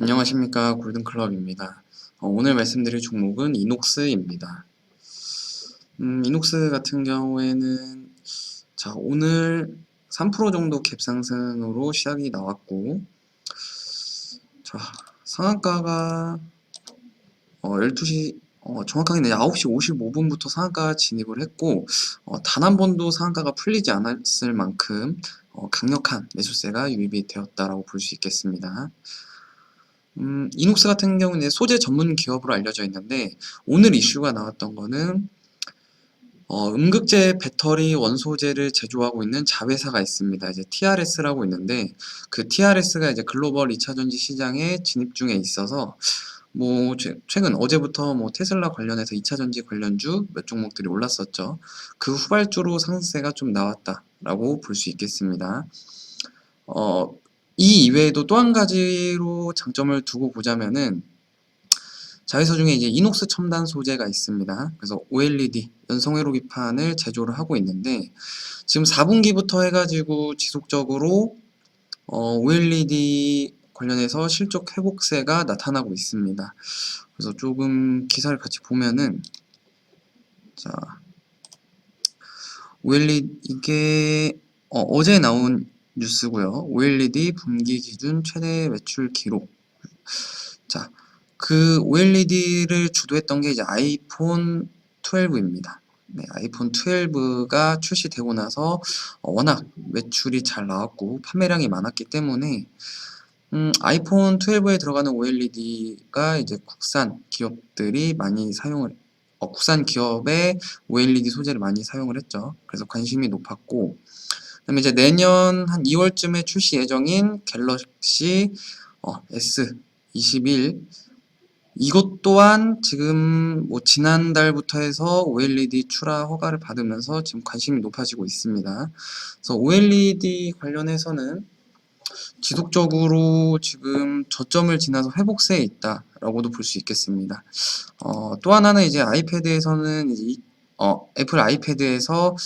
안녕하십니까 골든클럽입니다. 어, 오늘 말씀드릴 종목은 이녹스입니다. 음, 이녹스 같은 경우에는 자 오늘 3% 정도 갭 상승으로 시작이 나왔고 자 상한가가 어, 12시 어, 정확하게는 9시 55분부터 상한가 진입을 했고 어, 단 한 번도 상한가가 풀리지 않았을 만큼 어, 강력한 매수세가 유입이 되었다라고 볼 수 있겠습니다. 음, 이녹스 같은 경우는 소재 전문 기업으로 알려져 있는데 오늘 이슈가 나왔던 거는 어, 음극재 배터리 원소재를 제조하고 있는 자회사가 있습니다. 이제 TRS라고 있는데 그 TRS가 이제 글로벌 2차 전지 시장에 진입 중에 있어서 뭐 최, 최근 어제부터 뭐 테슬라 관련해서 2차 전지 관련주 몇 종목들이 올랐었죠. 그 후발주로 상승세가 좀 나왔다라고 볼 수 있겠습니다. 어, 이 이외에도 또 한 가지로 장점을 두고 보자면은 자회사 중에 이제 이녹스 첨단 소재가 있습니다. 그래서 OLED 연성 회로 기판을 제조를 하고 있는데 지금 4분기부터 해가지고 지속적으로 어, OLED 관련해서 실적 회복세가 나타나고 있습니다. 그래서 조금 기사를 같이 보면은 자 OLED 이게 어, 제 나온 뉴스고요. OLED 분기 기준 최대 매출 기록. 자, 그 OLED를 주도했던 게 이제 아이폰 12입니다. 네, 아이폰 12가 출시되고 나서 워낙 매출이 잘 나왔고 판매량이 많았기 때문에 음, 아이폰 12에 들어가는 OLED가 이제 국산 기업들이 많이 사용을 어, 국산 기업의 OLED 소재를 많이 사용을 했죠. 그래서 관심이 높았고 그다음에 이제 내년 한 2월쯤에 출시 예정인 갤럭시 어, S21 이것 또한 지금 뭐 지난달부터 해서 OLED 출하 허가를 받으면서 지금 관심이 높아지고 있습니다. 그래서 OLED 관련해서는 지속적으로 지금 저점을 지나서 회복세에 있다라고도 볼 수 있겠습니다. 어, 또 하나는 이제 아이패드에서는 이제 이, 어, 애플 아이패드에서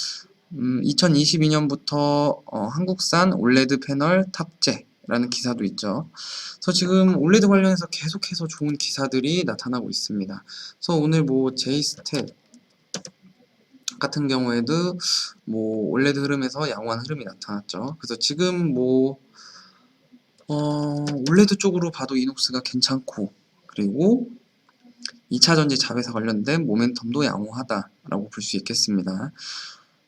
음, 2022년부터 어, 한국산 올레드 패널 탑재 라는 기사도 있죠. 그래서 지금 올레드 관련해서 계속해서 좋은 기사들이 나타나고 있습니다. 그래서 오늘 뭐 제이스텝 같은 경우에도 뭐 올레드 흐름에서 양호한 흐름이 나타났죠. 그래서 지금 뭐 어, 올레드 쪽으로 봐도 이녹스가 괜찮고 그리고 2차 전지 자회사 관련된 모멘텀도 양호하다라고 볼 수 있겠습니다.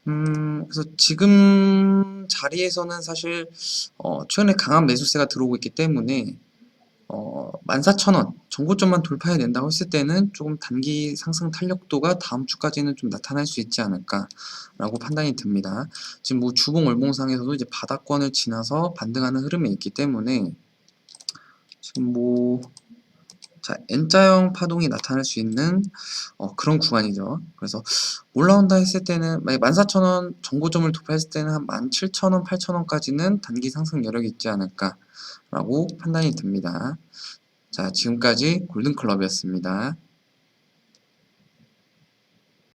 음, 그래서 지금 자리에서는 사실 어, 최근에 강한 매수세가 들어오고 있기 때문에 어, 14,000원 정고점만 돌파해야 된다고 했을 때는 조금 단기 상승 탄력도가 다음 주까지는 좀 나타날 수 있지 않을까라고 판단이 듭니다. 지금 뭐 주봉 월봉상에서도 이제 바닥권을 지나서 반등하는 흐름이 있기 때문에 지금 뭐 자, N자형 파동이 나타날 수 있는 어, 그런 구간이죠. 그래서 올라온다 했을 때는 만약 14,000원 정고점을 돌파했을 때는 한 17,000원, 8,000원까지는 단기 상승 여력이 있지 않을까라고 판단이 듭니다. 자, 지금까지 골든클럽이었습니다.